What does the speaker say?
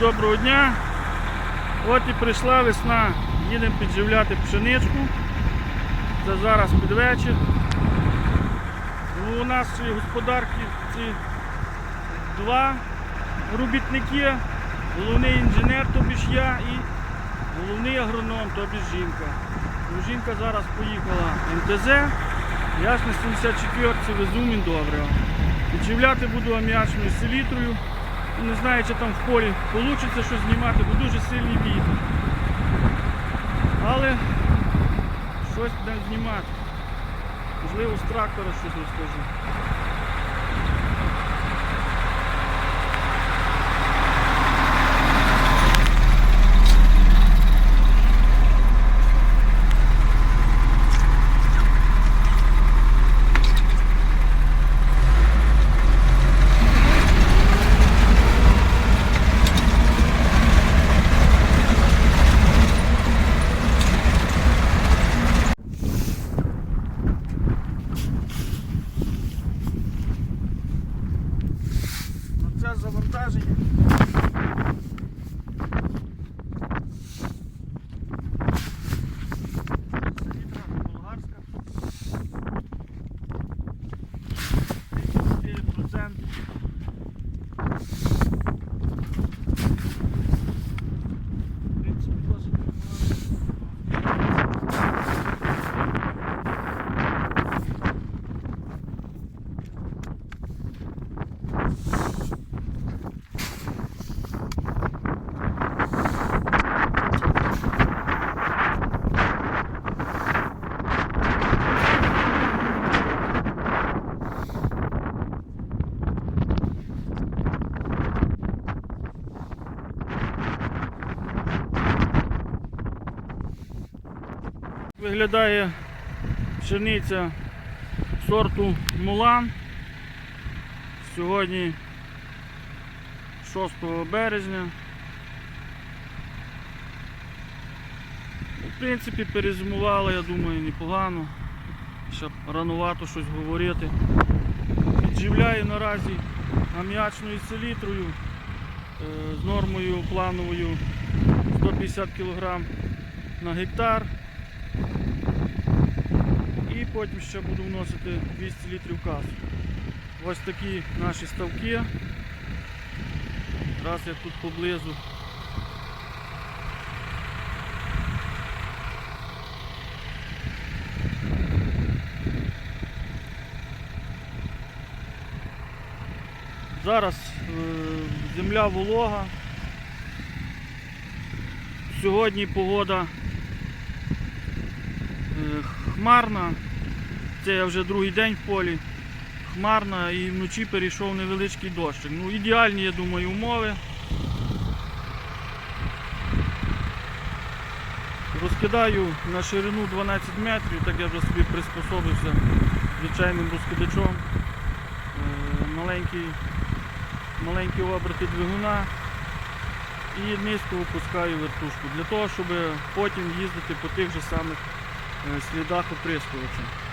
Доброго дня. От і прийшла весна. Їдемо підживляти пшеничку. Це зараз під вечір. У нас господарки ці два робітники, головний інженер, тобі ж я, і головний агроном, тобі ж жінка. Ну, жінка зараз поїхала МТЗ, я ж на 74 везу міндобрива. Підживляти буду аміачною селітрою. Ну, Не знаю, чи там в полі вийде щось знімати, бо дуже сильний вітер. Але щось будемо знімати. Можливо, з трактора щось розкажу. Ну, Це завантаження. Селітра болгарська. 34%. В принципі, досить непогано. Виглядає пшениця сорту Мулан. Сьогодні 6 березня. В принципі, перезимувала, я думаю, непогано. Ще ранувато щось говорити. Підживляю наразі аміачною селітрою е, з нормою плановою 150 кг на гектар. І потім ще буду вносити 200 літрів касу. Ось такі наші ставки. Раз я тут поблизу. Зараз е, земля волога. Сьогодні погода хмарна. Це я вже другий день в полі. Хмарна і вночі перейшов невеличкий дощик. Ну, ідеальні, я думаю, умови. Розкидаю на ширину 12 метрів, так я вже собі приспособився звичайним розкидачом. Е, Маленький, маленькі оберти двигуна і низько опускаю вертушку для того, щоб потім їздити по тих же самих е, слідах оприскувача.